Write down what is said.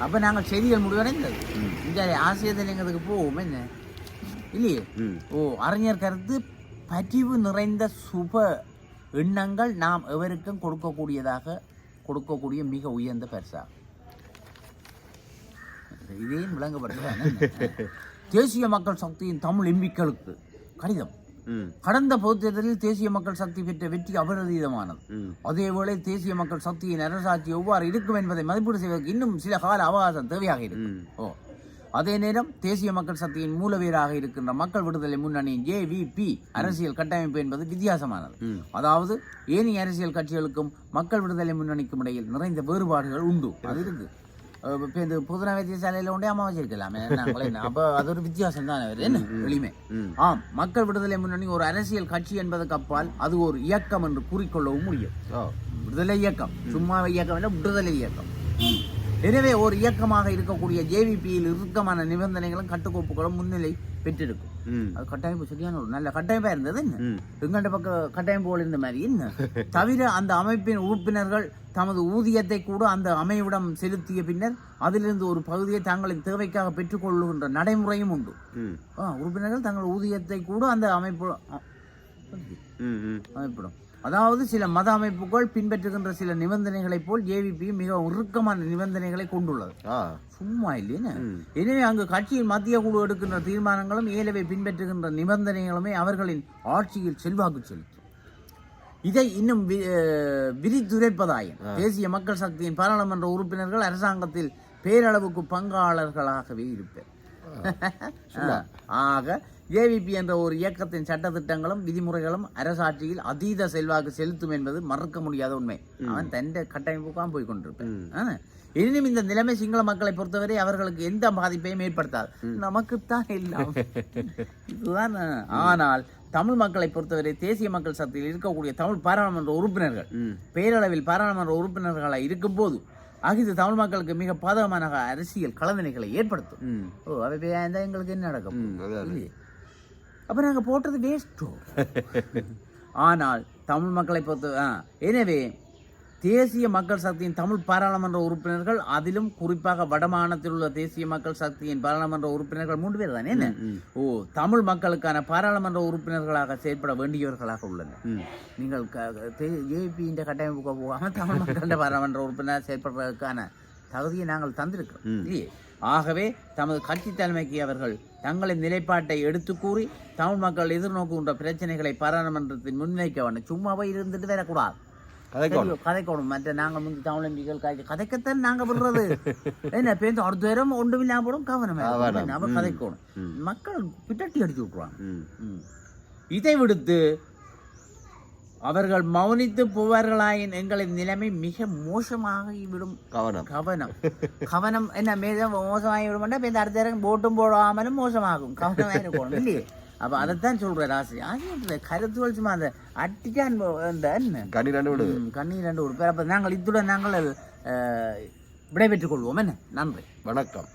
அப்ப நாங்கள் செய்திகள் முடிவடைந்தது. இந்த ஆசிய தலைங்கிறதுக்கு போவோம் என்ன? இல்லையே? ஓ அறிஞர் கருத்து பதிவு நிறைந்த சுப எண்ணங்கள் நாம் எவருக்கும் கொடுக்கக்கூடியதாக கொடுக்கக்கூடிய மிக உயர்ந்த பரிசாகும் இதையும் விளங்கப்படுத்த தேசிய மக்கள் சக்தியின் தமிழ் எம்பிக்களுக்கு கடிதம். கடந்த பொதுத் தேர்தலில் தேசிய மக்கள் சக்தி பெற்ற வெற்றி அபரதீதமானது அதேவேளை தேசிய மக்கள் சக்தியின் அரசாட்சி எவ்வாறு இருக்கும் என்பதை மதிப்பீடு செய்வதற்கு இன்னும் சில கால அவகாசம் தேவையாக இருக்கும். ஓ. அதே நேரம் தேசிய மக்கள் சக்தியின் மூலவீராக இருக்கின்ற மக்கள் விடுதலை முன்னணியின் ஜேவிபி அரசியல் கட்டமைப்பு என்பது வித்தியாசமானது. அதாவது ஏனைய அரசியல் கட்சிகளுக்கும் மக்கள் விடுதலை முன்னணிக்கும் இடையில் நிறைந்த வேறுபாடுகள் உண்டு. அது இருக்கு. இப்ப இந்த புதுன வைத்தியசாலையில உண்டே அம்மா வச்சிருக்கலாமே. நாங்களே? அப்ப அது ஒரு வித்தியாசம் தானே என்ன? எளிமை ஆம் மக்கள் விடுதலை முன்னணி ஒரு அரசியல் கட்சி என்பதற்கு அப்பால் அது ஒரு இயக்கம் என்று கூறிக்கொள்ளவும் முடியும். விடுதலை இயக்கம். சும்மா இயக்கம் இல்லை விடுதலை இயக்கம். எனவே ஒரு இயக்கமாக இருக்கக்கூடிய ஜேவிபியில் இறுக்கமான நிபந்தனைகளும் கட்டுக்கோப்புகளும் முன்னிலை பெற்றிருக்கும். அது கட்டமைப்பு சரியான ஒரு நல்ல கட்டமைப்பா இருந்தது எங்கண்ட பக்க கட்டமைப்புகள் இருந்த மாதிரி என்ன? தவிர அந்த அமைப்பின் உறுப்பினர்கள் தமது ஊதியத்தை கூட அந்த அமைவிடம் செலுத்திய பின்னர் அதிலிருந்து ஒரு பகுதியை தங்களின் தேவைக்காக பெற்றுக்கொள்ளுகின்ற நடைமுறையும் உண்டு. உறுப்பினர்கள் தங்கள் ஊதியத்தை கூட அந்த அமைப்பு அமைப்பிடும். அதாவது சில மத அமைப்புகள் பின்பற்றுகின்ற சில நிபந்தனைகளைப் போல் ஜேவிபி மிக உருக்கமான நிபந்தனைகளை கொண்டுள்ளது. சும்மா இல்லைன்னு எனவே அங்கு கட்சியின் மத்திய குழு எடுக்கின்ற தீர்மானங்களும் ஏலவை பின்பற்றுகின்ற நிபந்தனைகளுமே அவர்களின் ஆட்சியில் செல்வாக்கு செலுத்தும். இதை இன்னும் வி- அஹ் விரித்துரைப்பதாயின் தேசிய மக்கள் சக்தியின் பாராளுமன்ற உறுப்பினர்கள் அரசாங்கத்தில் பேரளவுக்கு பங்காளர்களாகவே இருப்பர். ஆக ஜேவிபி என்ற ஒரு இயக்கத்தின் சட்டத்திட்டங்களும் விதிமுறைகளும் அரசாட்சியில் அதீத செல்வாக்கு செலுத்தும் என்பது மறக்க முடியாத உண்மை. அவன் தந்த கட்டமைப்புக்கான் போய் கொண்டிருப்பான். எனினும் இந்த நிலைமை சிங்கள மக்களை பொறுத்தவரை அவர்களுக்கு எந்த பாதிப்பையும் ஏற்படுத்தாது. நமக்குத்தான் எல்லாம். இதுதான். ஆனால் தமிழ் மக்களை பொறுத்தவரை தேசிய மக்கள் சக்தியில் இருக்கக்கூடிய தமிழ் பாராளுமன்ற உறுப்பினர்கள் பேரளவில் பாராளுமன்ற உறுப்பினர்களாக இருக்கும்போது அகிது தமிழ் மக்களுக்கு மிக பாதகமான அரசியல் கலந்தனைகளை ஏற்படுத்தும். ஓ அவை இருந்தால் எங்களுக்கு என்ன நடக்கும்? அப்போ நாங்கள் போட்டது வேஸ்ட்டோ ஆனால் தமிழ் மக்களை பொறுத்த எனவே தேசிய மக்கள் சக்தியின் தமிழ் பாராளுமன்ற உறுப்பினர்கள் அதிலும் குறிப்பாக வடமாநிலத்தில் உள்ள தேசிய மக்கள் சக்தியின் பாராளுமன்ற உறுப்பினர்கள் மூன்று பேர் தானே என்ன? ஓ தமிழ் மக்களுக்கான பாராளுமன்ற உறுப்பினர்களாக செயற்பட வேண்டியவர்களாக உள்ளனர். நீங்கள் ஏபியின் கட்டமைப்புக்கு போகாமல் தமிழ் மக்களின் பாராளுமன்ற உறுப்பினர் செயற்படுவதற்கான தகுதியை நாங்கள் தந்திருக்கிறோம். இல்லையே? ஆகவே தமது கட்சி தலைமைக்கு அவர்கள் தங்களின் நிலைப்பாட்டை எடுத்து கூறி தமிழ் மக்கள் எதிர்நோக்குகின்ற பிரச்சனைகளை பாராளுமன்றத்தில் முன்வைக்க வேண்டும். சும்மாவே இருந்துட்டு வரக்கூடாது. கதைக்கோணும் கதைக்கணும் மற்ற நாங்கள் முந்தி தமிழ் எம்பிகள் காய்ச்சி கதைக்கத்தான் நாங்க விடுறது என்ன பேருந்து அடுத்த நேரம் ஒன்றும் இல்லாம போடும் கவனம். நம்ம. கதைக்கணும். மக்கள் பிட்டட்டி அடிச்சு. இதை விடுத்து அவர்கள் மௌனித்து போவார்களாயின் எங்களின் நிலைமை மிக மோசமாகிவிடும். கவனம். கவனம். கவனம் என்ன மிக மோசமாகி விடும்னா இப்போ இந்த அடுத்த நேரம் போட்டும் போடாமலும் மோசமாகும். கவனமாக இருக்கணும் இல்லையே? அப்போ அதைத்தான் சொல்ற ராசி ஆசிரியர் கருத்துகள் சும்மா அந்த அட்டிக்கான் இந்த என்ன? கண்ணி ரெண்டு விடு. கண்ணீர் ரெண்டு பேர் அப்போ நாங்கள் இத்துடன் நாங்கள் விடைபெற்றுக் கொள்வோம். என்ன? நன்றி. வணக்கம்.